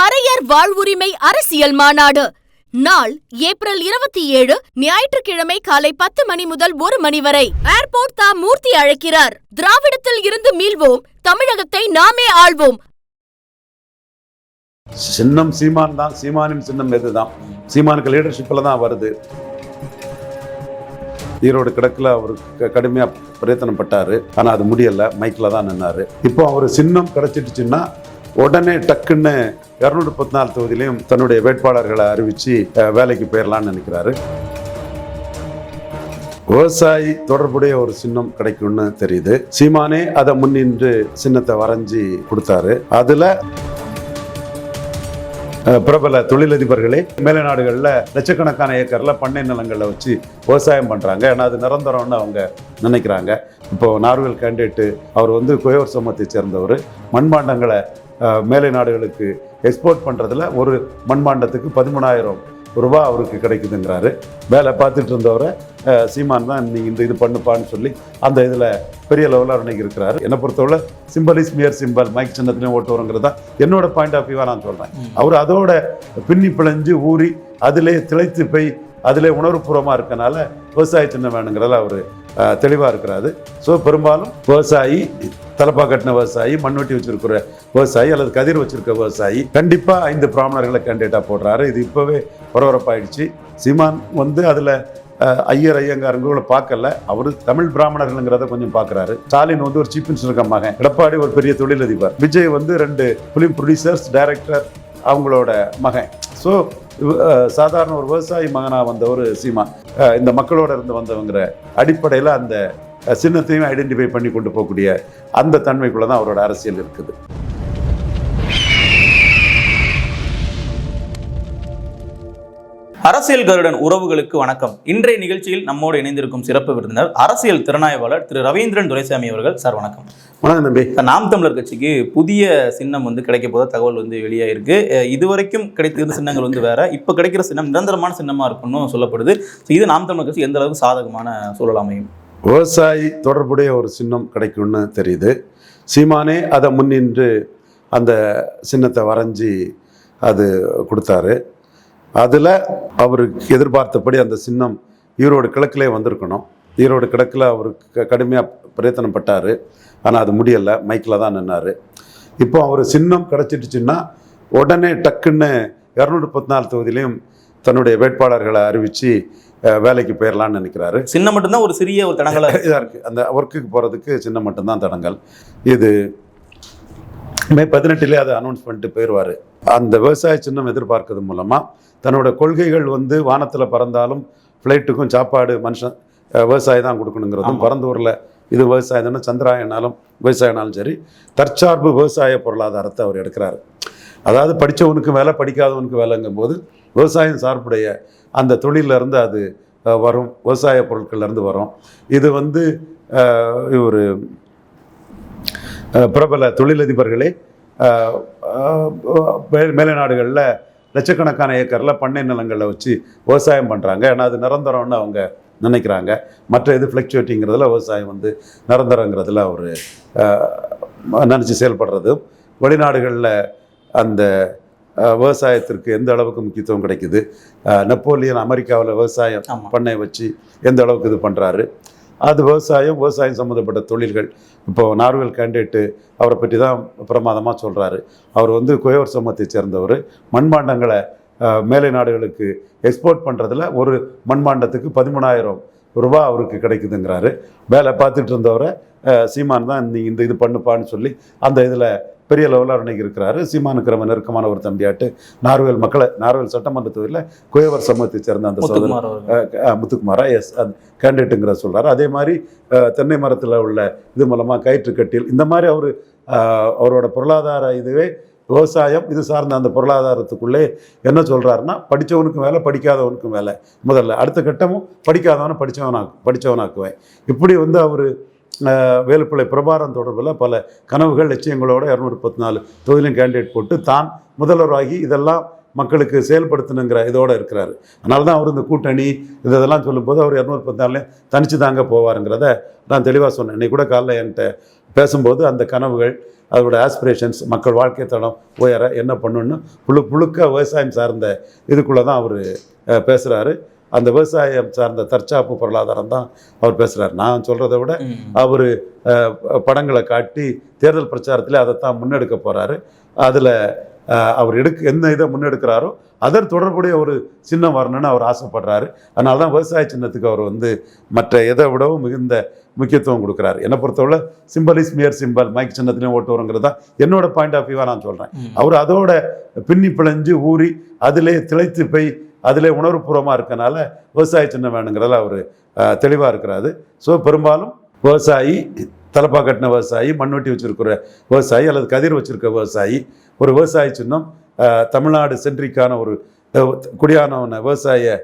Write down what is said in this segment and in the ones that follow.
பறையர் வாழ்வுரிமை அரசியல் மாநாடு. நாள் ஏப்ரல் இருபத்தி ஏழு ஞாயிற்றுக்கிழமை காலை பத்து மணி முதல் ஒரு மணி வரை. ஏர்போர்ட் தா மூர்த்தி அழைக்கிறார். திராவிடத்தில் இருந்து மீள்வோம் தமிழகத்தை நாமே ஆள்வோம். சின்னம் சீமான் தான் சீமானின் சின்னம் எதுதான்? சீமானுக்கு லீடர்ஷிப்பில் தான் வருது. ஈரோடு கிழக்கில் அவர் கடுமையாக கடுமையா பிரயத்தனம் பட்டாரு. ஆனால் அது முடியலை மைக்கில் தான் நின்னார். இப்போ அவர் சின்னம் கிடைச்சிட்டுச்சுன்னா உடனே டக்குன்னு இரநூத்தி பத்து நாலு தொகுதியிலையும் தன்னுடைய வேட்பாளர்களை அறிவிச்சு வேலைக்கு போயிடலாம்னு நினைக்கிறாரு. விவசாயி தொடர்புடைய ஒரு சின்னம் கிடைக்கும்னு தெரியுது. சீமானே அதை முன்னின்று சின்னத்தை வரைஞ்சி கொடுத்தாரு. அதுல பிரபல தொழிலதிபர்களே மேலை நாடுகளில் லட்சக்கணக்கான ஏக்கரில் பண்ணை நிலங்களை வச்சு விவசாயம் பண்றாங்க. ஏன்னா அது நிரந்தரம்னு அவங்க நினைக்கிறாங்க. இப்போ நார்வேல் கேண்டிடேட்டு அவர் வந்து குயவர் சமூகத்தை சேர்ந்தவர். மண்பாண்டங்களை மேலை நாடுகளுக்கு எக்ஸ்போர்ட் பண்றதுல ஒரு மண்பாண்டத்துக்கு பதிமூணாயிரம் ரூபாய் அவருக்கு கிடைக்குதுங்கிறாரு. வேலை பார்த்துட்டு இருந்தவரை சீமான் தான் நீ இந்த இது பண்ணுப்பான்னு சொல்லி அந்த இதில் பெரிய லெவலில் இன்னைக்கு இருக்கிறாரு. என்னை பொறுத்தவரை symbol is mere symbol mic சின்னத்துலேயும் ஓட்டு வருங்கிறது தான். என்னோட பாயிண்ட் ஆஃப் வியூவாக நான் சொல்கிறேன் அவர் அதோட பின்னி பிழைஞ்சு ஊறி அதிலே திளைத்து போய் அதிலே உணர்வுபூர்வமாக இருக்கனால விவசாய சின்னம் வேணுங்கிறதுல அவர் தெளிவாக இருக்கிறாரு. ஸோ பெரும்பாலும் விவசாயி தலப்பா கட்டின விவசாயி மண்வெட்டி வச்சிருக்கிற விவசாயி அல்லது கதிர் வச்சிருக்க விவசாயி கண்டிப்பாக ஐந்து பிராமணர்களை கேண்டிடேட்டாக போடுறாரு. இது இப்போவே பரபரப்பாயிடுச்சு. சீமான் வந்து அதில் ஐயர் ஐயங்காரங்களை பார்க்கல. அவர் தமிழ் பிராமணர்கள்ங்கிறத கொஞ்சம் பார்க்குறாரு ஸ்டாலின் வந்து ஒரு சீஃப் மினிஸ்டர் மகன். எடப்பாடி ஒரு பெரிய தொழிலதிபர். விஜய் வந்து ரெண்டு ஃபிலிம் ப்ரொடியூசர்ஸ் டைரக்டர் அவங்களோட மகன். ஸோ சாதாரண ஒரு விவசாயி மகனாக வந்தவர் ஒரு சீமா இந்த மக்களோட இருந்து வந்தவங்கிற அடிப்படையில் அந்த சின்னத்தையும் ஐடென்டிஃபை பண்ணி கொண்டு போகக்கூடிய அந்த தன்மைக்குள்ள தான் அவரோட அரசியல் இருக்குது. அரசியல் கருடன் உறவுகளுக்கு வணக்கம். இன்றைய நிகழ்ச்சியில் நம்மோடு இணைந்திருக்கும் சிறப்பு விருந்தினர் அரசியல் திறனாய்வாளர் திரு ரவீந்திரன் துரைசாமி அவர்கள். சார் வணக்கம். வணக்கம் சார், நாம் தமிழர் கட்சிக்கு புதிய சின்னம் வந்து கிடைக்க போத தகவல் வந்து வெளியாயிருக்கு. இதுவரைக்கும் கிடைத்திருந்த சின்னங்கள் வந்து வேற. இப்போ கிடைக்கிற சின்னம் நிரந்தரமான சின்னமா இருக்கும்னு சொல்லப்படுது. So இது நாம் தமிழர் கட்சி எந்த அளவுக்கு சாதகமான சூழல் அமையும்? விவசாயி தொடர்புடைய ஒரு சின்னம் கிடைக்கும்னு தெரியுது. சீமானே அதை முன்னின்று அந்த சின்னத்தை வரைஞ்சி அது கொடுத்தாரு. அதில் அவருக்கு எதிர்பார்த்தபடி அந்த சின்னம் ஈரோடு கிழக்கிலே வந்திருக்கணும். ஈரோடு கிழக்கில் அவருக்கு கடுமையாக பிரயத்தனம் பட்டார். ஆனால் அது முடியலை மைக்கில் தான் நின்னார். இப்போ அவர் சின்னம் கிடச்சிடுச்சுன்னா உடனே டக்குன்னு இரநூறு பத்து நாலு தொகுதியிலையும் தன்னுடைய வேட்பாளர்களை அறிவித்து வேலைக்கு போயிடலான்னு நினைக்கிறாரு. சின்னம் மட்டும்தான் ஒரு சிறிய ஒரு தடங்களை இதாக இருக்குது அந்த ஒர்க்குக்கு போகிறதுக்கு சின்ன மட்டும்தான் தடங்கள் இது மே பதினெட்டுலேயே அதை அனௌன்ஸ் பண்ணிட்டு போயிடுவார் அந்த விவசாய சின்னம் எதிர்பார்க்கறது மூலமாக தன்னோட கொள்கைகள் வந்து வானத்தில் பறந்தாலும் ஃப்ளைட்டுக்கும் சாப்பாடு மனுஷன் விவசாயி தான் கொடுக்கணுங்கிறதும் ஆமா. பறந்தூரில் இது விவசாயம் தானே சந்திராயனாலும் விவசாயனாலும் சரி தற்சார்பு விவசாய பொருளாதாரத்தை அவர் எடுக்கிறாரு. அதாவது படித்தவனுக்கு வேலை படிக்காதவனுக்கு வேலைங்கும் போது விவசாயம் சார்புடைய அந்த தொழிலிருந்து இருந்து அது வரும். விவசாய பொருட்கள்லேருந்து வரும். இது வந்து ஒரு பிரபல தொழிலதிபர்களே மே- மேலை நாடுகளில் லட்சக்கணக்கான ஏக்கரில் பண்ணை நிலங்களை வச்சு விவசாயம் பண்ணுறாங்க ஏன்னா அது நிரந்தரம்னு அவங்க நினைக்கிறாங்க. மற்ற இது ஃப்ளக்சுவேட்டிங்கிறதுல விவசாயம் வந்து நிரந்தரங்கிறதுல அவர் நினச்சி செயல்படுறது வெளிநாடுகளில் அந்த விவசாயத்திற்கு எந்த அளவுக்கு முக்கியத்துவம் கிடைக்குது? நெப்போலியன் அமெரிக்காவில் விவசாயம் பண்ணை வச்சு எந்த அளவுக்கு இது பண்ணுறாரு அது விவசாயம் விவசாயம் சம்மந்தப்பட்ட தொழில்கள். இப்போ நார்வேல் கேண்டிடேட்டு அவரை பற்றி தான் பிரமாதமாக சொல்கிறாரு அவர் வந்து குயவர் சமூகத்தை சேர்ந்தவர். மண்பாண்டங்களை மேலை நாடுகளுக்கு எக்ஸ்போர்ட் பண்ணுறதுல ஒரு மண்பாண்டத்துக்கு பதிமூணாயிரம் ரூபாய் அவருக்கு கிடைக்குதுங்கிறாரு. வேலை பார்த்துட்டு இருந்தவரை சீமான் தான் நீ இந்த இது பண்ணுப்பான்னு சொல்லி அந்த இதில் பெரிய லெவலில் இன்னைக்கு இருக்கிறாரு சீமானுக்கு ரொம்ப நெருக்கமான ஒரு தம்பியாட்டு. நார்வேல் மக்களை நார்வேல் சட்டமன்ற தொகுதியில் குயவர் சமூகத்தை சேர்ந்த அந்த சோதரர் முத்துக்குமார் எஸ் அது கேண்டிடேட்டுங்கிற சொல்கிறாரு அதே மாதிரி தென்னை மரத்தில் உள்ள இது மூலமாக கயிற்று கட்டில் இந்த மாதிரி அவர் அவரோட பொருளாதார இதுவே விவசாயம் இது சார்ந்த அந்த பொருளாதாரத்துக்குள்ளே என்ன சொல்கிறாருன்னா படித்தவனுக்கும் வேலை படிக்காதவனுக்கும் வேலை. முதல்ல அடுத்த கட்டமும் படிக்காதவனை படித்தவனா படித்தவனாக்குவேன் இப்படி வந்து அவர் வேலுப்பிள்ளை பிரபாரம் தொடர்பில் பல கனவுகள் லட்சியங்களோட இரநூறு முப்பத்தி நாலு தொகுதியிலும் கேண்டிடேட் போட்டு தான் முதல்வராகி இதெல்லாம் மக்களுக்கு செயல்படுத்தணுங்கிற இதோடு இருக்கிறாரு. அதனால தான் அவர் இந்த கூட்டணி இது இதெல்லாம் சொல்லும்போது அவர் இரநூறு பத்தாலே தனிச்சு தாங்க போவாருங்கிறத நான் தெளிவாக சொன்னேன். இன்னைக்கு கூட காலைல என்கிட்ட பேசும்போது அந்த கனவுகள் அதோட ஆஸ்பிரேஷன்ஸ் மக்கள் வாழ்க்கை தடம் உயர என்ன பண்ணணும்னு புழு புழுக்க விவசாயம் சார்ந்த இதுக்குள்ளே தான் அவர் பேசுகிறாரு அந்த விவசாயம் சார்ந்த தற்சாப்பு பொருளாதாரம் தான் அவர் பேசுகிறார் நான் சொல்கிறத விட. அவர் படங்களை காட்டி தேர்தல் பிரச்சாரத்தில் அதைத்தான் முன்னெடுக்க போகிறாரு அதில் அவர் எடுக்க என்ன இதை முன்னெடுக்கிறாரோ அதர் தொடர்புடைய ஒரு சின்னம் வரணும்னு அவர் ஆசைப்படுறாரு. அதனால தான் விவசாய சின்னத்துக்கு அவர் வந்து மற்ற எதை விடவும் மிகுந்த முக்கியத்துவம் கொடுக்குறாரு. என்னை பொறுத்தவரை symbol is mere symbol mic சின்னத்துலேயும் ஓட்டு வருங்கிறது தான் என்னோட பாயிண்ட் ஆஃப் வியூவாக நான் சொல்கிறேன். அவர் அதோட பின்னி பிழைஞ்சு ஊறி அதிலே திளைத்து போய் அதிலே உணர்வுபூர்வமாக இருக்கனால விவசாய சின்னம் வேணுங்கிறதுல அவர் தெளிவாக இருக்கிறாரு. ஸோ பெரும்பாலும் விவசாயி தலப்பா கட்டின விவசாயி மண்வெட்டி வச்சிருக்கிற விவசாயி அல்லது கதிர் வச்சிருக்க விவசாயி ஒரு விவசாய சின்னம் தமிழ்நாடு சென்ட்ரிக்கான ஒரு குடியானவன விவசாய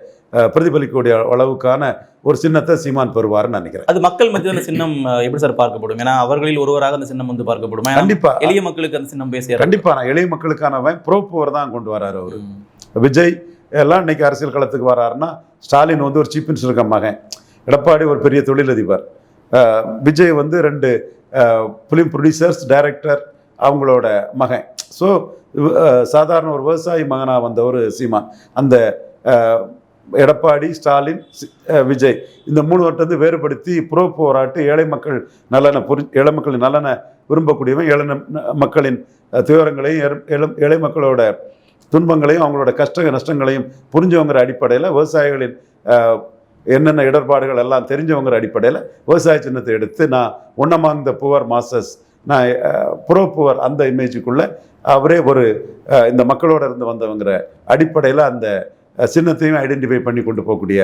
பிரதிபலிக்கக்கூடிய அளவுக்கான ஒரு சின்னத்தை சீமான் பெறுவாருன்னு நினைக்கிறேன். அது மக்கள் மத்தியில் அந்த சின்னம் எப்படி சார் பார்க்கப்படும்? ஏன்னா அவர்களில் ஒருவராக அந்த சின்னம் வந்து பார்க்கப்படுமா. கண்டிப்பா. எளிய மக்களுக்கு அந்த சின்னம் பேசிய கண்டிப்பா. நான் எளிய மக்களுக்கானவன் ப்ரோ பவர் தான் கொண்டு வராரு அவர். விஜய் எல்லாம் இன்னைக்கு அரசியல் களத்துக்கு வராருன்னா ஸ்டாலின் வந்து ஒரு சீஃப் மினிஸ்டருக்கு மகன். எடப்பாடி ஒரு பெரிய தொழிலதிபர். விஜய் வந்து ரெண்டு ஃபிலிம் ப்ரொடியூசர்ஸ் டைரக்டர் அவங்களோட மகன். ஸோ சாதாரண ஒரு விவசாயி மகனாக வந்த ஒரு சீமான். அந்த எடப்பாடி ஸ்டாலின் சி- விஜய். இந்த மூணு வந்து வேறுபடுத்தி புற போராட்டு ஏழை மக்கள் நலனை புரி ஏழை மக்களின் நலனை விரும்பக்கூடியவன் ஏழை மக்களின் அஹ், துயரங்களையும் ஏழை- மக்களோட துன்பங்களையும் அவங்களோட கஷ்ட நஷ்டங்களையும் புரிஞ்சவங்கிற அடிப்படையில் விவசாயிகளின் என்னென்ன இடர்பாடுகள் எல்லாம் தெரிஞ்சவங்கிற அடிப்படையில் விவசாய சின்னத்தை எடுத்து நான் ஒன் த புவர் மாஸ்டர்ஸ் நான் ப்ரோ புவர் அந்த இமேஜுக்குள்ளே அவரே ஒரு இந்த மக்களோட இருந்து வந்தவங்கிற அடிப்படையில் அந்த சின்னத்தையும் ஐடென்டிஃபை பண்ணி கொண்டு போகக்கூடிய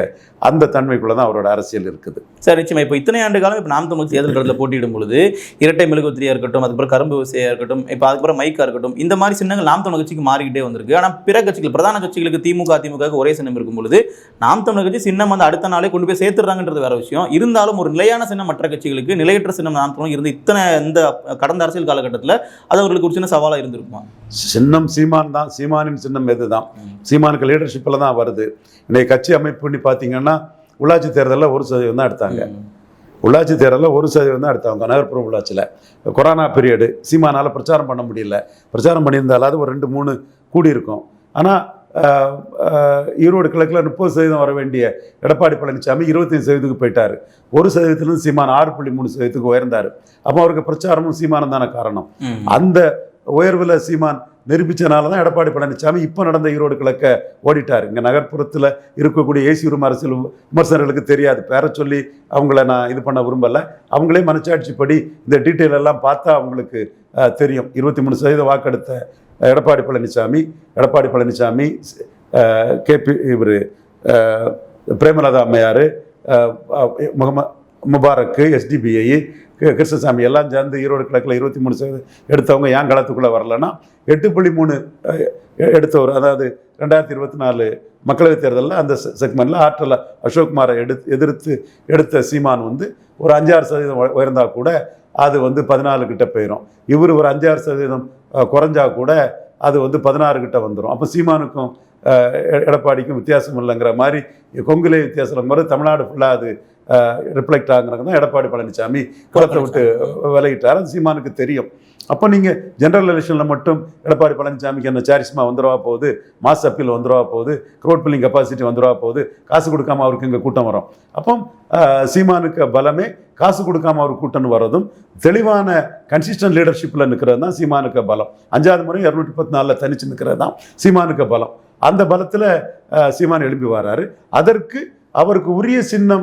அந்த தன்மைக்குள்ளே தான் அவரோட அரசியல் இருக்குது. சார் நிச்சயமா. இப்போ இத்தனை ஆண்டு காலம் இப்போ நாம் தமிழ் தேர்தல் களத்தில் போட்டியிடும் பொழுது இரட்டை மெழுகுத்திரியா இருக்கட்டும் அதுக்கப்புறம் கரும்பு விவசாயியா இருக்கட்டும் இப்போ அதுக்கப்புறம் மைக்கா இருக்கட்டும் இந்த மாதிரி சின்னங்கள் நாம் தமிழ் கட்சிக்கு மாறிக்கிட்டே வந்திருக்கு. ஆனால் பிற கட்சிகள் பிரதான கட்சிகளுக்கு திமுக அதிமுக ஒரே சின்னம் இருக்கும் பொழுது நாம் தமிழ் கட்சி சின்னம் வந்து அடுத்த நாளே கொண்டு போய் சேர்த்துறாங்கன்றது வேற விஷயம். இருந்தாலும் ஒரு நிலையான சின்னம் மற்ற கட்சிகளுக்கு நிலையற்ற சின்னம் நாம் தமிழ் இருந்து இத்தனை இந்த கடந்த அரசியல் காலகட்டத்தில் அது அவர்களுக்கு ஒரு சின்ன சவாலாக இருந்திருக்குமா? சின்னம் சீமான் தான் சீமானின் சின்னம் எது தான் சீமானுக்கு லீடர்ஷிப்பில் தான் வருது. இன்னைக்கு கட்சி அமைப்பு பண்ணி பார்த்தீங்கன்னா உள்ளாட்சி தேர்தலில் ஒரு சதவீதம் தான் எடுத்தாங்க. உள்ளாட்சி தேர்தலில் ஒரு சதவீதம் தான் எடுத்தாங்க நகர்ப்புற உள்ளாட்சியில். கொரோனா பீரியடு சீமானால் பிரச்சாரம் பண்ண முடியல. பிரச்சாரம் பண்ணியிருந்தாலாவது ஒரு ரெண்டு மூணு கூடி இருக்கும். ஆனால் ஈரோடு கிழக்கில் முப்பது சதவீதம் வர வேண்டிய எடப்பாடி பழனிசாமி இருபத்தஞ்சு சதவீதத்துக்கு போயிட்டார். ஒரு சதவீதத்துலேருந்து சீமான் ஆறு புள்ளி மூணு சதவீதத்துக்கு உயர்ந்தார். அப்போ அவருக்கு பிரச்சாரமும் சீமானம் தானே காரணம். அந்த உயர்வில் சீமான் நிரூபித்தனால தான் எடப்பாடி பழனிசாமி இப்போ நடந்த ஈரோடு கிழக்க ஓடிட்டார். இங்கே நகர்ப்புறத்தில் இருக்கக்கூடிய ஏசி உரிமை அரசியல் விமர்சனர்களுக்கு தெரியாது. பேர சொல்லி அவங்கள நான் இது பண்ண விரும்பலை. அவங்களே மனச்சாட்சிப்படி இந்த டீட்டெயில் எல்லாம் பார்த்தா அவங்களுக்கு தெரியும். இருபத்தி மூணு சதவீத வாக்கெடுத்த எடப்பாடி பழனிசாமி எடப்பாடி பழனிசாமி கேபி இவர் பிரேமலதா அம்மையார் முகமது முபாரக்கு எஸ்டிபிஐ கிருஷ்ணசாமி எல்லாம் சேர்ந்து ஈரோடு கிழக்கில் இருபத்தி மூணு சதவீதம் எடுத்தவங்க ஏன் களத்துக்குள்ளே வரலன்னா எட்டு புள்ளி மூணு எடுத்தவர் அதாவது ரெண்டாயிரத்தி இருபத்தி நாலு மக்களவைத் தேர்தலில் அந்த செக்மெண்ட்டில் ஆற்றல அசோக்குமாரை எடுத்து எதிர்த்து எடுத்த சீமான் வந்து ஒரு அஞ்சாறு சதவீதம் உயர்ந்தால் கூட அது வந்து பதினாலு கிட்ட போயிடும் இவர் ஒரு அஞ்சாறு சதவீதம் குறைஞ்சா கூட அது வந்து பதினாறு கிட்ட வந்துடும் அப்போ சீமானுக்கும் எடப்பாடிக்கும் வித்தியாசம் இல்லைங்கிற மாதிரி கொங்குலே வித்தியாசம் மாதிரி தமிழ்நாடு ஃபுல்லாக அது ரிஃப்ளெக்ட் ஆகுங்கிறது தான் எடப்பாடி பழனிசாமி குளத்தை விட்டு விலகிட்டார். அது சீமானுக்கு தெரியும். அப்போ நீங்கள் ஜெனரல் எலெக்ஷனில் மட்டும் எடப்பாடி பழனிசாமிக்கு என்ன சாரிஸ்மா வந்துடவா போகுது? மாஸ் அப்பீல் வந்துடவா போகுது? க்ரோட் பில்லிங் கெப்பாசிட்டி வந்துடவா போகுது? காசு கொடுக்காம அவருக்கு இங்கே கூட்டம் வரும். அப்போ சீமானுக்கு பலமே காசு கொடுக்காம அவர் கூட்டம் வர்றதும் தெளிவான கன்சிஸ்டன்ட் லீடர்ஷிப்பில் நிற்கிறது தான் சீமானுக்கு பலம். அஞ்சாவது முறை இரநூத்தி பத்து நாலில் தனிச்சு நிற்கிறது தான் சீமானுக்கு பலம். அந்த பலத்தில் சீமான் எழுப்பி வராரு. அதற்கு அவருக்கு உரிய சின்னம்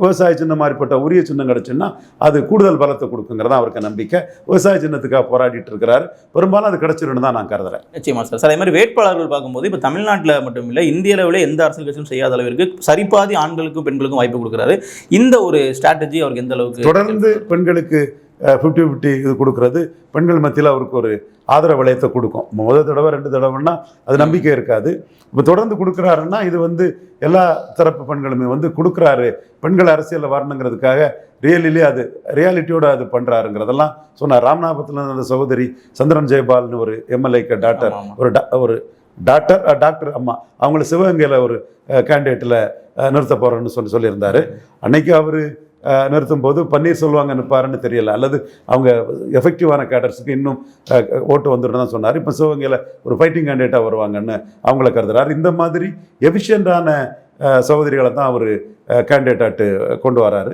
விவசாய சின்னம் மாதிரிப்பட்ட உரிய சின்னம் கிடச்சுன்னா அது கூடுதல் பலத்தை கொடுக்குங்கிறது அவருக்கு நம்பிக்கை. விவசாய சின்னத்துக்காக போராடிட்டு இருக்கிறாரு. பெரும்பாலும் அது கிடைச்சிருன்னு தான் நான் கருதுறேன். நிச்சயமா சார். சார் அதே மாதிரி வேட்பாளர்கள் பார்க்கும்போது இப்போ தமிழ்நாட்டில் மட்டும் இல்லை இந்திய அளவில் எந்த அரசியல் கட்சியும் செய்யாத அளவிற்கு சரிபாதி ஆண்களுக்கும் பெண்களுக்கும் வாய்ப்பு கொடுக்குறாரு. இந்த ஒரு ஸ்ட்ராட்டஜி அவருக்கு எந்த அளவுக்கு தொடர்ந்து பெண்களுக்கு ஃபிஃப்டி ஃபிஃப்டி இது கொடுக்கறது. பெண்கள் மத்தியில் அவருக்கு ஒரு ஆதரவு வளையத்தை கொடுக்கும். முதல் தடவை ரெண்டு தடவைன்னா அது நம்பிக்கை இருக்காது. இப்போ தொடர்ந்து கொடுக்குறாருன்னா இது வந்து எல்லா தரப்பு பெண்களுமே வந்து கொடுக்குறாரு. பெண்கள் அரசியலில் வரணுங்கிறதுக்காக ரியலிலே அது ரியாலிட்டியோட அது பண்ணுறாருங்கிறதெல்லாம் சொன்னார். ராமநாதபுரத்தில் இருந்த அந்த சகோதரி சந்திரன் ஜெயபால்னு ஒரு எம்எல்ஏக்கு டாக்டர். ஒரு டா ஒரு டாக்டர் டாக்டர் அம்மா அவங்கள சிவகங்கையில் ஒரு கேண்டிடேட்டில் நிறுத்த போகிறேன்னு சொல்லி சொல்லியிருந்தாரு. அன்னைக்கு அவர் நிறுத்தும் போது பன்னீர்செல்வம் நிற்பாருன்னு தெரியல. அல்லது அவங்க எஃபெக்டிவான கேடர்ஸுக்கு இன்னும் ஓட்டு வந்துடும் தான் சொன்னார். இப்போ சிவகங்கையில் ஒரு ஃபைட்டிங் கேண்டிடேட்டாக வருவாங்கன்னு அவங்கள கருதுறாரு. இந்த மாதிரி எஃபிஷியண்டான சகோதரிகளை தான் அவர் கேண்டிடேட்டாட்டு கொண்டு வராரு.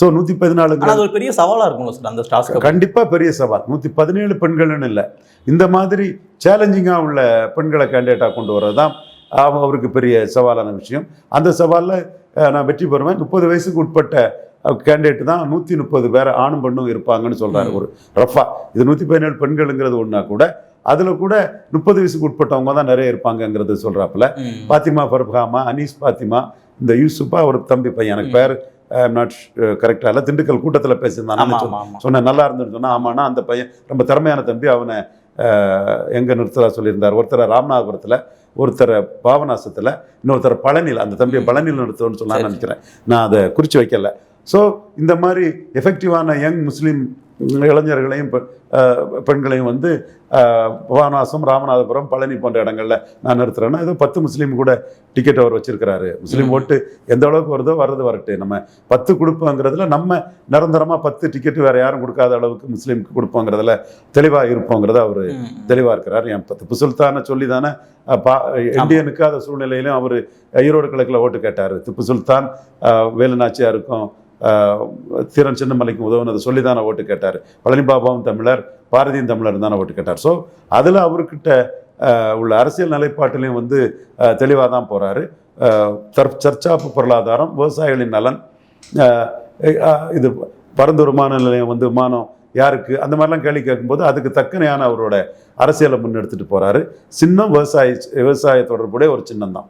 ஸோ நூற்றி அது ஒரு பெரிய சவாலா இருக்கும்ல சார் அந்த டாஸ்க் கண்டிப்பா பெரிய சவால். நூற்றி பதினேழு பெண்கள்னு இல்லை. இந்த மாதிரி சேலஞ்சிங்காக உள்ள பெண்களை கேண்டிடேட்டாக கொண்டு வர்றது தான் அவ- அவருக்கு பெரிய சவாலான விஷயம். அந்த சவாலில் நான் வெற்றி பெறுவேன். முப்பது வயசுக்கு உட்பட்ட கேண்டிடேட் தான் நூற்றி முப்பது பேர் ஆணும் பெண்ணும் இருப்பாங்கன்னு சொல்றாரு ஒரு ரஃபா. இது நூற்றி பதினேழு பெண்களுங்கிறது ஒன்றா கூட அதில் கூட முப்பது வயசுக்கு உட்பட்டவங்க தான் நிறைய இருப்பாங்கங்கிறது சொல்கிறாப்புல பாத்திமா ஃபர்ஹாமா அனீஸ் பாத்திமா இந்த யூசுப்பா ஒரு தம்பி பையன். எனக்கு பேர் நாட் கரெக்டாக இல்லை. திண்டுக்கல் கூட்டத்தில் ஆமா சொன்னேன் நல்லா இருந்துன்னு சொன்னா ஆமாண்ணா அந்த பையன் ரொம்ப திறமையான தம்பி. அவனை எங்கே நிறுத்ததா சொல்லியிருந்தார். ஒருத்தரை ராமநாதபுரத்தில் ஒருத்தரை பாபநாசத்தில் இன்னொருத்தரை பழனியில் அந்த தம்பியை பழனியில் நிறுத்தணும்னு சொன்னா சரி. நினைக்கிறேன். நான் அதை குறித்து வைக்கல. ஸோ இந்த மாதிரி எஃபெக்டிவான யங் முஸ்லீம் இளைஞர்களையும் பெ- பெண்களையும் வந்து பாபநாசம் ராமநாதபுரம் பழனி போன்ற இடங்கள்ல நான் நிறுத்துறேன்னா ஏதோ பத்து முஸ்லீம் கூட டிக்கெட் அவர் வச்சிருக்கிறாரு. முஸ்லீம். ஓட்டு எந்த அளவுக்கு வருதோ வர்றது வரட்டு. நம்ம பத்து கொடுப்போங்கிறதுல நம்ம நிரந்தரமாக பத்து டிக்கெட் வேற யாரும் கொடுக்காத அளவுக்கு முஸ்லீமுக்கு கொடுப்போங்கிறதுல தெளிவாக இருப்போங்கிறத அவர். தெளிவாக இருக்கிறார். என் பத்து திப்பு சுல்தானை சொல்லி தானே இந்தியனுக்கு அந்த சூழ்நிலையிலும் அவர் ஈரோடு கிழக்கில் ஓட்டு கேட்டார். திப்பு சுல்தான் அஹ், வேலுநாச்சியாருக்கும் அஹ், தீரன் சின்னமலைக்கு உதவுனதை சொல்லி தானே ஓட்டு கேட்டார். பழனி பாபாவும் தமிழர் பாரதியும் தமிழர் தானே ஓட்டு கேட்டார். ஸோ அதில் அவர்கிட்ட உள்ள அரசியல் நிலைப்பாட்டிலையும் வந்து தெளிவாக தான் போகிறாரு சர்ச்சாப்பு பொருளாதாரம் விவசாயிகளின் நலன் இது பரந்தூர் விமான நிலையம் வந்து விமானம் யாருக்கு? அந்த மாதிரிலாம் கேள்வி கேட்கும்போது அதுக்கு தக்கனையான அவரோட அரசியலை முன்னெடுத்துட்டு போறாரு. சின்னம் விவசாய விவசாய தொடர்புடைய ஒரு சின்னம் தான்.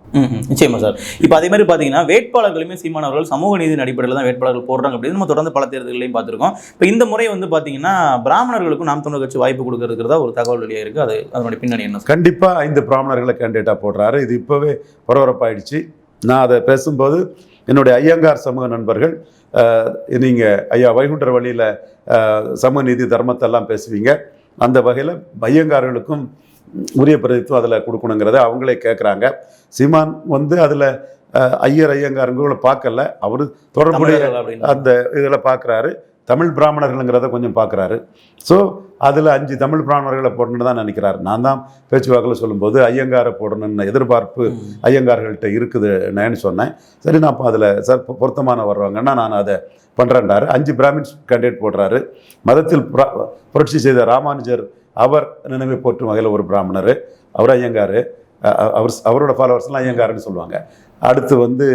நிச்சயமா சார். இப்போ அதே மாதிரி பார்த்தீங்கன்னா வேட்பாளர்களுமே சீமானவர்கள் சமூக நீதியின் அடிப்படையில் தான் வேட்பாளர்கள் போடுறாங்க அப்படின்னு நம்ம தொடர்ந்து பல தேர்தல்களையும் பார்த்துருக்கோம். இப்போ இந்த முறை வந்து பார்த்தீங்கன்னா பிராமணர்களுக்கும் நாம் தமிழர் கட்சி வாய்ப்பு கொடுக்கறதுக்கிறதா ஒரு தகவல் வெளியாக இருக்கு. அது அதனுடைய பின்னணி என்ன சார்? கண்டிப்பா ஐந்து பிராமணர்களை கேண்டிடேட்டாக போடுறாரு. இது இப்போவே பரபரப்பாயிடுச்சு. நான் அதை பேசும்போது என்னுடைய ஐயங்கார் சமூக நண்பர்கள் அஹ், நீங்க ஐயா வைகுண்டர் வழியில சமூக நீதி தர்மத்தெல்லாம் பேசுவீங்க. அந்த வகையில் ஐயங்கார்களுக்கும் உரிய பிரதித்துவம் அதில் கொடுக்கணுங்கிறத அவங்களே கேட்குறாங்க சீமான் வந்து அதில் ஐயர் ஐயங்காரங்களை பார்க்கல. அவர் தொடர்புடைய அந்த இதில் பார்க்குறாரு தமிழ் பிராமணர்களுங்கிறத கொஞ்சம் பார்க்குறாரு. ஸோ அதில் அஞ்சு தமிழ் பிராமணர்களை போடணும்னு தான் நினைக்கிறாரு. நான் தான் பேச்சுவாக்கில் சொல்லும்போது ஐயங்காரை போடணும்னு எதிர்பார்ப்பு. ஐயங்கார்கள்ட்ட இருக்குது நான் சொன்னேன். சரி நான் இப்போ அதில் சார் பொருத்தமான வருவாங்கன்னா நான் அதை பண்ணுறேன்றாரு அஞ்சு பிராமின்ஸ் கேண்டிடேட் போடுறாரு. மதத்தில் புரா- புரட்சி செய்த ராமானுஜர் அவர் நினைவை போற்றும் வகையில் ஒரு பிராமணர். அவர் ஐயங்கார். அவர் அவரோட ஃபாலோவர்ஸ்லாம் ஐயங்காருன்னு சொல்லுவாங்க. அடுத்து வந்து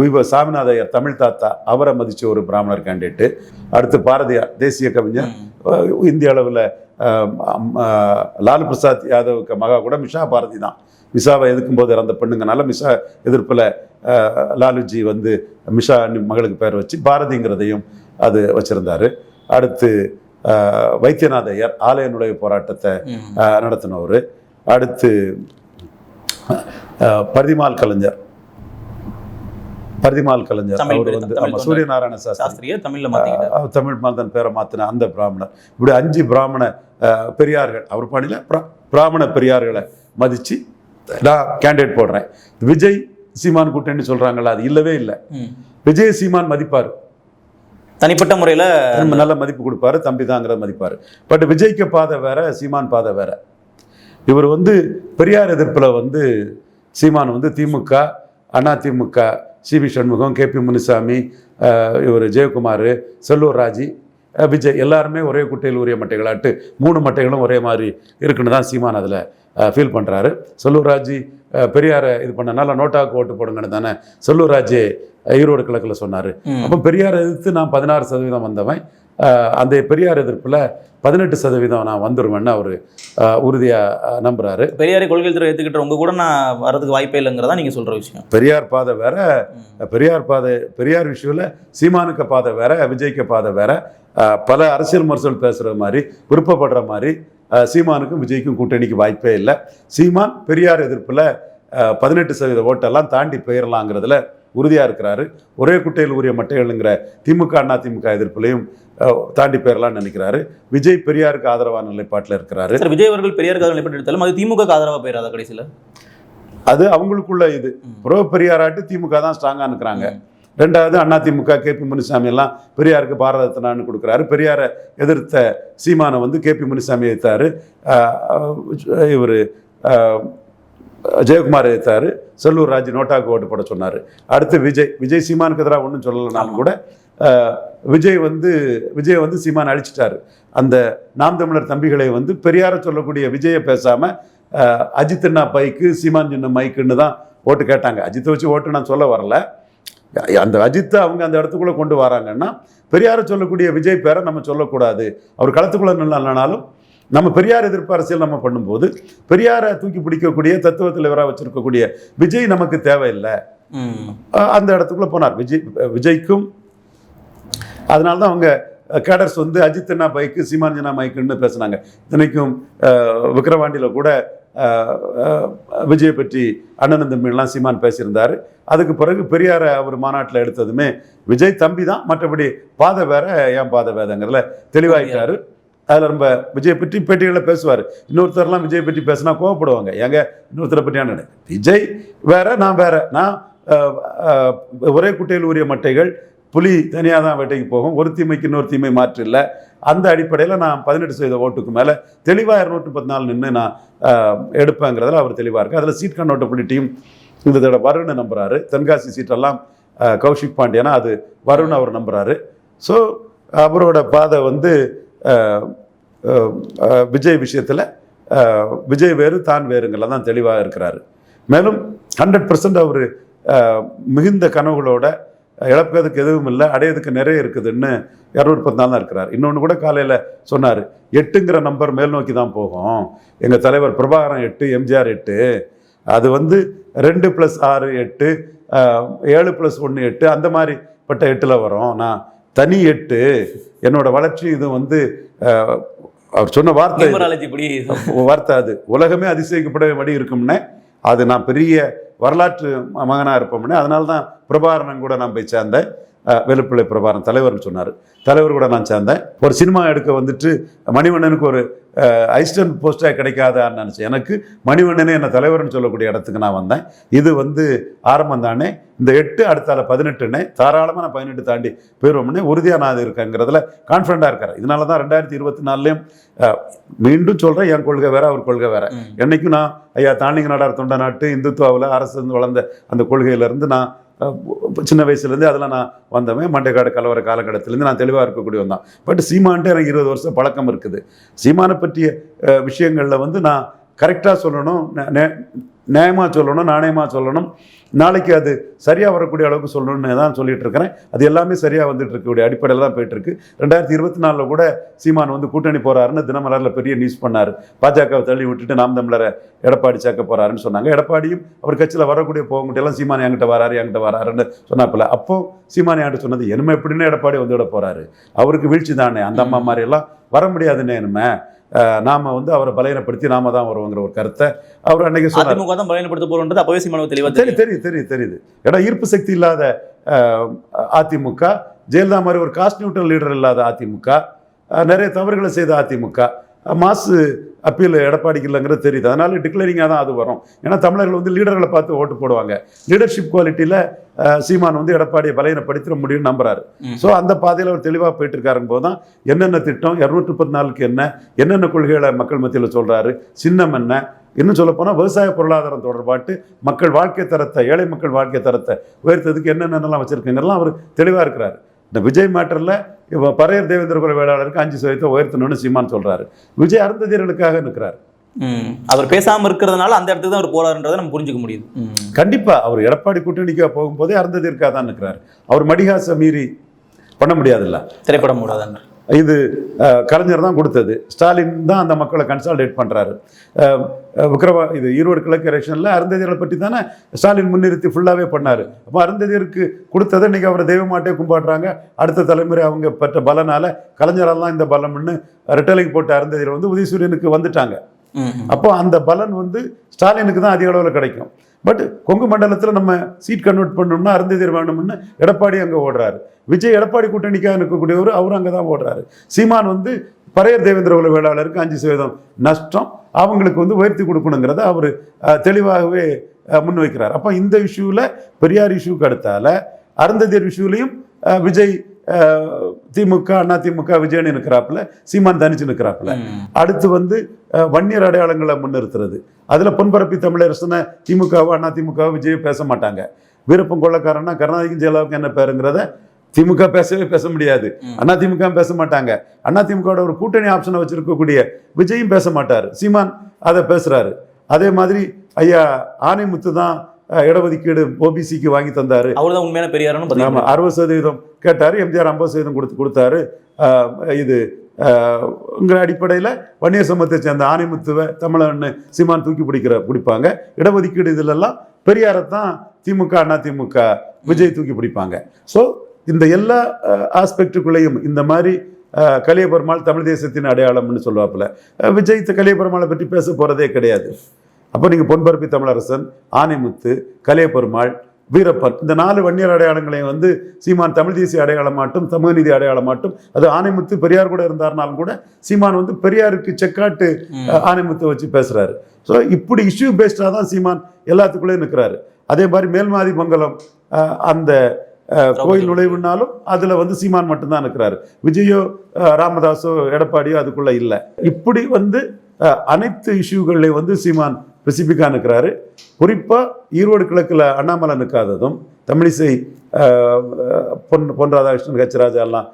உய்வ சாமிநாத ஐயர் தமிழ் தாத்தா அவரை மதிச்ச ஒரு பிராமணர் கேண்டிடேட்டு அடுத்து பாரதியார் தேசிய கவிஞர். இந்திய அளவில் லாலு பிரசாத் யாதவுக்கு மகா கூட மிஷா பாரதி தான். மிஷாவை எதிர்க்கும் போது இறந்த பெண்ணுங்கனால மிஷா எதிர்ப்பில் லாலுஜி வந்து மிஷா மகளுக்கு பேர் வச்சு பாரதிங்கிறதையும் அது வச்சிருந்தாரு. அடுத்து வைத்தியநாத ஐயர் ஆலய நுழைவு போராட்டத்தை நடத்தினவர். அடுத்து பரிதிமால் கலைஞர். பரிதிமால் கலைஞர் அவர் வந்து தமிழ் ஆமா, தொண்டர். சூரியநாராயண சாஸ்திரி. சாஸ்திரியை தமிழ்ல தமிழ் மாதன் பேரை மாத்தின அந்த பிராமணர். இப்படி அஞ்சு பிராமண பெரியார்கள் அவர் பாணியில் பிரா- பிராமண பெரியார்களை மதிச்சு நான் கேண்டிடேட் போடுறேன். விஜய் சீமான் கூட்டணி சொல்றாங்கல்ல அது இல்லவே இல்லை. விஜய் சீமான் மதிப்பார். தனிப்பட்ட முறையில நல்ல மதிப்பு கொடுப்பாரு தம்பி தாங்கிறத மதிப்பார். பட் விஜய்க்கு பாதை வேற சீமான் பாதை வேற. இவர் வந்து பெரியார் எதிர்ப்பில் வந்து சீமான் வந்து DMK Anna DMK C P Shanmugam K P Munusamy இவர் ஜெயக்குமார் செல்லூர் ராஜி விஜய் எல்லாருமே ஒரே குட்டையில் உரிய மட்டைகளாட்டு மூணு மட்டைகளும் ஒரே மாதிரி இருக்குன்னு தான் சீமான் அதில் ஃபீல் பண்ணுறாரு செல்லூர் ராஜி பெரியாரை இது பண்ணனால நோட்டாவுக்கு ஓட்டு போடுங்கன்னு தானே செல்லூர் ராஜே ஈரோடு கிழக்கில் சொன்னார். அப்போ பெரியார் எதிர்த்து நான் பதினாறு சதவீதம் வந்தவன். அந்த பெரியார் எதிர்ப்பில் பதினெட்டு சதவீதம் நான் வந்துருவேன்னு அவர் உறுதியாக நம்புறாரு. பெரியாரை கொள்கை துறை ஏத்துக்கிட்ட உங்க கூட நான் வரதுக்கு வாய்ப்பே இல்லைங்கிறதா நீங்க சொல்ற விஷயம். பெரியார் பாதை வேற. பெரியார் பாதை பெரியார் விஷயத்தில் சீமானுக்கு பாதை வேற விஜய்க்கு பாதை வேற பல அரசியல் மருசல் பேசுகிற மாதிரி விருப்பப்படுற மாதிரி சீமானுக்கும் விஜய்க்கும் கூட்டணிக்கு வாய்ப்பே இல்லை. சீமான் பெரியார் எதிர்ப்பில் பதினெட்டு சதவீத ஓட்டெல்லாம் தாண்டி போயிடலாங்கிறதுல உறுதியாக இருக்கிறாரு. ஒரே குட்டையில் உரிய மட்டைகள்ங்கிற திமுக அண்ணா திமுக எதிர்ப்புலையும் தாண்டி போயிடலாம்னு நினைக்கிறாரு. விஜய் பெரியாருக்கு ஆதரவான நிலைப்பாட்டில் இருக்கிறாரு. விஜய் அவர்கள் பெரியாருக்கு நிலைப்பட்டு எடுத்தாலும் அது திமுக ஆதரவா போயிடாதா கடைசியில? அது அவங்களுக்குள்ள இது. புரோ பெரியாராட்டு திமுக தான் ஸ்ட்ராங்காக நிற்கிறாங்க ரெண்டாவது அதிமுக கே பி முனுசாமி எல்லாம் பெரியாருக்கு பாரத ரத்னான்னு கொடுக்குறாரு. பெரியாரை எதிர்த்த சீமானை வந்து கே பி முனுசாமி எதிர்த்தாரு இவர் ஜெயக்குமார் எதிர்த்தாரு செல்லூர் ராஜ் நோட்டாக்கு ஓட்டு போட சொன்னார். அடுத்து விஜய். விஜய் சீமானுக்கு எதிராக ஒன்றும் சொல்லலைனாலும் கூட விஜய் வந்து விஜய் வந்து சீமான் அழிச்சிட்டாரு. அந்த நாம் தமிழர் தம்பிகளை வந்து பெரியாரை சொல்லக்கூடிய விஜயை பேசாம அஹ், அஜித் அண்ணா பைக்கு சீமான் சின்ன மைக்குன்னு தான் ஓட்டு கேட்டாங்க. அஜித்தை வச்சு ஓட்டு நான் சொல்ல வரல. அந்த அஜித்தை அவங்க அந்த இடத்துக்குள்ள கொண்டு வராங்கன்னா பெரியாரை சொல்லக்கூடிய விஜய் பேரை நம்ம சொல்லக்கூடாது. அவர் களத்துக்குள்ள நின்னாலும் நம்ம பெரியார் எதிர்ப்பு அரசியல் நம்ம பண்ணும்போது பெரியாரை தூக்கி பிடிக்கக்கூடிய தத்துவ தலைவராக வச்சிருக்கக்கூடிய விஜய் நமக்கு தேவையில்லை. அந்த இடத்துக்குள்ள போனார். விஜய் விஜய்க்கும் அதனால தான் அவங்க கேடர்ஸ் வந்து அஜித் அண்ணா பைக்கு சீமாஞ்சனா மைக்குன்னு பேசுனாங்க. இத்தனைக்கும் விக்ரவாண்டியில் கூட விஜயை பற்றி அண்ணன் தம்பிலாம் சீமான் பேசியிருந்தார். அதுக்கு பிறகு பெரியாரை அவர் மாநாட்டில் எடுத்ததுமே விஜய் தம்பி தான். மற்றபடி பாதை வேற ஏன் பாதை வேதங்கிறதுல தெளிவாகிட்டார் அதில் ரொம்ப விஜய் பற்றி பேட்டிகளில் பேசுவார். இன்னொருத்தர்லாம் விஜய் பற்றி பேசினா கோவப்படுவாங்க. ஏங்க இன்னொருத்தரை பற்றியான விஜய் வேற நான் வேற. நான் ஒரே குட்டையில் உரிய மட்டைகள் புலி தனியாக தான் வேட்டைக்கு போகும். ஒரு தீமைக்கு இன்னொரு தீமை மாற்று இல்லை அந்த அடிப்படையில் நான் பதினெட்டு சதவீத ஓட்டுக்கு மேலே தெளிவாக இரநூற்றி பத்து நாள் நின்று நான் எடுப்பேங்கிறதுல அவர் தெளிவாக இருக்கு அதில் சீட் கண்ணோட்டபிலிட்டியும் இந்த தடவை வருண் நம்புறாரு. தென்காசி சீட்டெல்லாம் கௌஷிக் பாண்டியனா அது வருண் அவர் நம்புறாரு. ஸோ அவரோட பாதை வந்து விஜய் விஷயத்தில் விஜய் வேறு தான் வேறுங்கள தான் தெளிவாக இருக்கிறாரு. மேலும் ஹண்ட்ரட் பர்சன்ட் அவர் மிகுந்த கனவுகளோட இழப்பதுக்கு எதுவும் இல்லை. அடையதுக்கு நிறைய இருக்குதுன்னு இரநூறு பத்து நாள் தான் இருக்கிறார். இன்னொன்று கூட காலையில் சொன்னார் எட்டுங்கிற நம்பர் மேல் நோக்கி தான் போகும். எங்கள் தலைவர் பிரபாகரன் எட்டு எம்ஜிஆர் எட்டு. அது வந்து ரெண்டு ப்ளஸ் ஆறு எட்டு ஏழு ப்ளஸ் ஒன்று எட்டு அந்த மாதிரி பட்ட எட்டில் வரும். நான் தனி எட்டு. என்னோட வளர்ச்சி இது வந்து அவர் சொன்ன வார்த்தை வார்த்தை அது. உலகமே அதிசயிக்கப்படபடி இருக்கும்னே அது நான் பெரிய வரலாற்று மகனாக இருப்போம்னே. அதனால தான் பிரபாகரன் கூட நான் போய் சேர்ந்தேன். அஹ், வெளுப்பிள்ளை பிரபாகரன் தலைவர்னு சொன்னார். தலைவர் கூட நான் சேர்ந்தேன். ஒரு சினிமா எடுக்க வந்துட்டு மணிவண்ணனுக்கு ஒரு ஐஸ்டன் போஸ்டாக கிடைக்காதான்னு நினச்சேன். எனக்கு மணிவண்ணனே என்ன தலைவர்னு சொல்லக்கூடிய இடத்துக்கு நான் வந்தேன். இது வந்து ஆரம்பம் தானே. இந்த எட்டு அடுத்தால பதினெட்டுன்னே தாராளமாக நான் பதினெட்டு தாண்டி போயிடுவோம்னே உறுதியாக நான் அது இருக்கேங்கிறதுல கான்ஃபிடண்ட்டாக இருக்கிறேன். இதனால தான் ரெண்டாயிரத்தி இருபத்தி நாலுலேயும் மீண்டும் சொல்கிறேன் என் கொள்கை வேற அவர் கொள்கை வேற. ம். என்னைக்கும் நான் ஐயா தாண்டிங்க நாடார் தொண்ட நாட்டு இந்துத்துவாவில் அரசு வளர்ந்த அந்த கொள்கையிலேருந்து நான் சின்ன வயசுலேருந்து அதெல்லாம் நான் வந்தவன். மண்டைக்காடு கலவர காலகட்டத்திலேருந்து நான் தெளிவாக இருக்கக்கூடியவன் தான். பட் சீமான்ட்டு எனக்கு இருபது வருஷம் பழக்கம் இருக்குது. சீமானை பற்றிய விஷயங்களில் வந்து நான் கரெக்டாக சொல்லணும். நியாயமாக சொல்லணும் நாணயமாக சொல்லணும். நாளைக்கு அது சரியாக வரக்கூடிய அளவுக்கு சொல்லணும்னு தான் சொல்லிட்டு இருக்கிறேன். அது எல்லாமே சரியாக வந்துட்டு இருக்கக்கூடிய அடிப்படையில் தான் போயிட்டு இருக்கு ரெண்டாயிரத்தி இருபத்தி நாலில் கூட சீமான் வந்து கூட்டணி போறாருன்னு தினமலரில் பெரிய நியூஸ் பண்ணார். பாஜகவை தள்ளி விட்டுட்டு நாம் தமிழரை எடப்பாடி சேர்க்க போறாருன்னு சொன்னாங்க. எடப்பாடியும் அவர் கட்சியில் வரக்கூடிய போகக்கூடிய எல்லாம் சீமான் என்கிட்ட வராரு என்கிட்ட வராருன்னு சொன்னாப்பில்ல அப்போ சீமான் என்கிட்ட சொன்னது என்னமே எப்படின்னு எடப்பாடி வந்து விட போறாரு. அவருக்கு வீழ்ச்சி தானே. அந்த அம்மா மாதிரி எல்லாம் வர முடியாதுன்னு என்னமே நாம வந்து அவரை பலகீனப்படுத்தி நாம தான் வருவோங்கிற ஒரு கருத்தை அவர் அன்னைக்கு சொன்னார். அதிமுக தான் பலவீனப்படுத்த போறோன்றது அப்பவே சீமானு தெளிவா தெரியும் தெரியும் தெரியும் தெரியுது ஏன்னா ஈர்ப்பு சக்தி இல்லாத அதிமுக ஜெயலலிதா மாதிரி ஒரு காஸ்ட் நியூட்ரல் லீடர் இல்லாத அதிமுக நிறைய தவறுகளை செய்த அதிமுக மாசு அப்பீல் எடப்பாடிக்கு இல்லைங்கிறது தெரியுது. அதனால டிக்ளரிங்காக தான் அது வரும். ஏன்னா தமிழர்கள் வந்து லீடர்களை பார்த்து ஓட்டு போடுவாங்க. லீடர்ஷிப் குவாலிட்டியில் சீமான் வந்து எடப்பாடியை பலகீனப்படுத்திட முடியும்னு நம்புறாரு. ஸோ அந்த பாதையில் அவர் தெளிவாக போயிட்டு இருக்காருங்க போது தான் என்னென்ன திட்டம் இரநூற்றி முப்பத்தி நாலுக்கு என்ன என்னென்ன கொள்கைகளை மக்கள் மத்தியில் சொல்றாரு சின்னம் என்ன இன்னும் சொல்லப் போனால் விவசாய பொருளாதாரம் தொடர்பாட்டு மக்கள் வாழ்க்கை தரத்தை ஏழை மக்கள் வாழ்க்கை தரத்தை உயர்த்ததுக்கு என்னென்னலாம் வச்சிருக்கீங்கலாம் அவர் தெளிவாக இருக்கிறாரு. இந்த விஜய் மேட்டரில் இப்போ பறையர் தேவேந்திர குல வேளாளருக்கு அஞ்சு சதவீதத்தை உயர்த்தணும்னு சீமான் சொல்றாரு. விஜய் அருந்ததியர்களுக்காக நிற்கிறார். ம். அவர் பேசாம இருக்கிறதுனால அந்த இடத்துக்கு தான் அவர் போறாருன்றதை நம்ம புரிஞ்சுக்க முடியுது. ம். கண்டிப்பா அவர் எடப்பாடி கூட்டணிக்காக போகும்போதே அருந்ததிற்காக தான் நிற்கிறார். அவர் மடிகாச மீறி பண்ண முடியாதுல்ல. திரைப்படம் மூடாதான் இது கலைஞர் தான் கொடுத்தது. ஸ்டாலின் தான் அந்த மக்களை கன்சால்டேட் பண்ணுறாரு விக்ரவா இது ஈரோடு கிழக்கு எலெக்ஷனில் அருந்ததியர்களை பற்றி தானே ஸ்டாலின் முன்னிறுத்தி ஃபுல்லாகவே பண்ணார். அப்போ அருந்ததியருக்கு கொடுத்ததை இன்றைக்கி அவரை தெய்வமாட்டே கும்பிடுறாங்க அடுத்த தலைமுறை அவங்க பெற்ற பலனால கலைஞரால் தான் இந்த பலம்னு ரெட்டலைக்கு போட்ட அருந்ததியர் வந்து உதயசூரியனுக்கு வந்துட்டாங்க. அப்போ அந்த பலன் வந்து ஸ்டாலினுக்கு தான் அதிக அளவில் கிடைக்கும். பட் கொங்கு மண்டலத்தில் நம்ம சீட் கன்வெர்ட் பண்ணணும்னா அருந்ததிர் வேணும்னு எடப்பாடி அங்கே ஓடுறாரு. விஜய் எடப்பாடி கூட்டணிக்காக இருக்கக்கூடியவர் அவர் அங்கே தான் ஓடுறாரு. சீமான் வந்து பறையர் தேவேந்திர உள்ள வேளாளருக்கு அஞ்சு சதவீதம் நஷ்டம். அவங்களுக்கு வந்து உயர்த்தி கொடுக்கணுங்கிறத அவர் தெளிவாகவே முன்வைக்கிறார் அப்போ இந்த இஷ்யூவில் பெரியார் இஷ்யூக்கு அடுத்தால அருந்ததியர் இஷ்யூலையும் விஜய் திமுக அண்ணா திமுக விஜயன்னு நிற்கிறாப்புல சீமான் தனிச்சு நிற்கிறாப்புல. அடுத்து வந்து வன்னியர் அடையாளங்களை முன்னிறுத்துறது. அதுல பொன்பரப்பி தமிழரசனை திமுகவோ அண்ணா திமுகவோ விஜய் பேச மாட்டாங்க. வீரப்பன் கொள்ளக்காரன்னா கருணாநிதி ஜெயலலிதாவுக்கு என்ன பேருங்கிறத திமுக பேசவே பேச முடியாது. அண்ணா திமுக பேச மாட்டாங்க. அண்ணா திமுகவோட ஒரு கூட்டணி ஆப்ஷனை வச்சிருக்கக்கூடிய விஜயும் பேச மாட்டார். சீமான் அதை பேசுறாரு. அதே மாதிரி ஐயா ஆணைமுத்து தான் இடஒதுக்கீடு ஓபிசிக்கு வாங்கி தந்தாரு. அவர் தான் உண்மையான பெரியாருன்னு ஆமா பார்த்தீங்கன்னா அறுபது சதவீதம் கேட்டாரு எம்ஜிஆர் ஐம்பது சதவீதம் கொடுத்து கொடுத்தாரு. இது உங்கள் அடிப்படையில் வன்னியர் சமூகத்தை சேர்ந்த ஆணைமுத்துவை தமிழன்னு சீமான் தூக்கி பிடிக்கிற பிடிப்பாங்க. இடஒதுக்கீடு இதிலெல்லாம் பெரியாரை தான் திமுக அண்ணா திமுக விஜய் தூக்கி பிடிப்பாங்க. ஸோ இந்த எல்லா ஆஸ்பெக்டுக்குள்ளேயும் இந்த மாதிரி ஆஹ், கலிய பெருமாள் தமிழ் தேசத்தின் அடையாளம்னு சொல்லுவாப்புல. விஜய் த- கலிய பெருமாளை பற்றி பேச போகிறதே கிடையாது. அப்போ நீங்கள் பொன்பரப்பி தமிழரசன் ஆனைமுத்து கலிய பெருமாள் வீரப்பன் இந்த நாலு வன்னியர் அடையாளங்களையும் வந்து சீமான் தமிழ் தேசிய அடையாளம் மாட்டும் சமூக நீதி அடையாளம் மாட்டும் அது ஆனைமுத்து பெரியார் கூட இருந்தாருனாலும் கூட சீமான் வந்து பெரியாருக்கு செக்காட்டு ஆனைமுத்தை வச்சு பேசுறாரு. ஸோ இப்படி இஷ்யூ பேஸ்டாக தான் சீமான் எல்லாத்துக்குள்ளேயும் நிற்கிறாரு அதே மாதிரி மேல்மாதி மங்கலம் அந்த கோயில் நுழைவுனாலும் அதில் வந்து சீமான் மட்டும்தான் நிற்கிறாரு விஜயோ ராமதாஸோ எடப்பாடியோ அதுக்குள்ள இல்லை. இப்படி வந்து அனைத்து இஷ்யூகள்லையும் வந்து சீமான் ஸ்பெசிஃபிக்காக நிற்கிறாரு குறிப்பாக ஈரோடு கிழக்கில் அண்ணாமலை நிற்காததும் தமிழிசை பொன் பொன் ராதாகிருஷ்ணன் ஹெச் எல்லாம்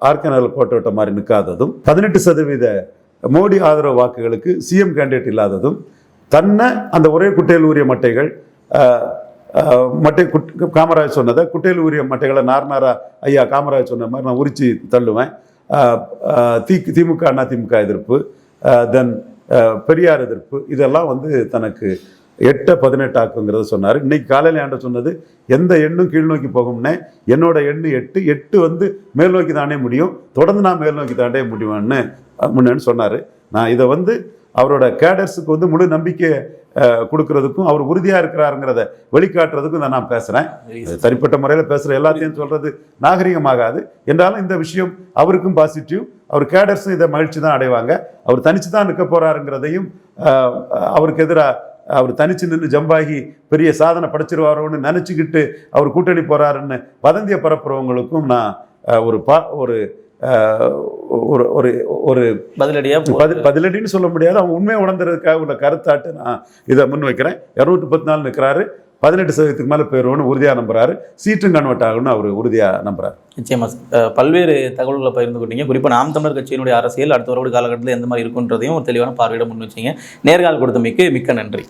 ஆர்கனல் போட்டு விட்ட மாதிரி நிற்காததும் பதினெட்டு சதவீத மோடி ஆதரவு வாக்குகளுக்கு சிஎம் கேண்டிடேட் இல்லாததும் தன்னை அந்த ஒரே குட்டையில் ஊரிய மட்டைகள் மட்டை குட் காமராஜ் சொன்னதை குட்டையில் உரிய மட்டைகளை நார்னாரா ஐயா காமராஜ் சொன்ன மாதிரி நான் உரிச்சு தள்ளுவேன். தி திமுக அண்ணா திமுக எதிர்ப்பு தென் பெரியார் எதிர்ப்பு இதெல்லாம் வந்து தனக்கு எட்டை பதினெட்டு ஆக்குங்கிறத சொன்னார். இன்னைக்கு காலையில் ஆண்ட சொன்னது எந்த எண்ணும் கீழ் நோக்கி போகும்னே என்னோட எண்ணு எட்டு எட்டு வந்து மேல் நோக்கி தாண்டே முடியும் தொடர்ந்து நான் மேல் நோக்கி தாண்டே முடியும்னு முன்னேன்னு சொன்னார். நான் இதை வந்து அவரோட கேடர்ஸுக்கு வந்து முழு நம்பிக்கை கொடுக்கறதுக்கும் அவர் உறுதியாக இருக்கிறாருங்கிறத வெளிக்காட்டுறதுக்கும் நான் பேசுகிறேன் தனிப்பட்ட முறையில் பேசுகிற எல்லாத்தையும் சொல்கிறது நாகரிகமாகாது. என்றாலும் இந்த விஷயம் அவருக்கும் பாசிட்டிவ் அவர் கேடர்ஸும் இதை மகிழ்ச்சி தான் அடைவாங்க. அவர் தனிச்சு தான் நிற்க போறாருங்கிறதையும் ஆஹ், அவருக்கு எதிராக அவர் தனிச்சு நின்று ஜம்பாகி பெரிய சாதனை படைச்சிருவாரோன்னு நினச்சிக்கிட்டு அவர் கூட்டணி போறாருன்னு வதந்திய பரப்புறவங்களுக்கும் நான் ஒரு பா ஒரு ஒரு ஒரு ஒரு பதிலடியா பதில் பதிலடின்னு சொல்ல முடியாது. அவங்க உண்மையை உணர்ந்துறதுக்காக உள்ள கருத்தாட்டு நான் இதை முன் வைக்கிறேன். இரநூத்தி பத்து நாள் நிற்கிறாரு பதினெட்டு சதவீதத்துக்கு மேலே போயிடுவோன்னு உறுதியாக நம்புறாரு. சீட்டும் கன்வெர்ட் ஆகும்னு அவர் உறுதியாக நம்புறாரு. நிச்சயமா அஹ், பல்வேறு தகவல்களை பகிர்ந்து கொண்டீங்க. குறிப்பாக நாம் தமிழர் கட்சியினுடைய அரசியல் அடுத்த வரக்கூடிய காலகட்டத்தில் எந்த மாதிரி இருக்குன்றதையும் ஒரு தெளிவான பார்வையிட முன் வச்சீங்க. நேர்கால் கொடுத்தமைக்கு மிக்க நன்றி.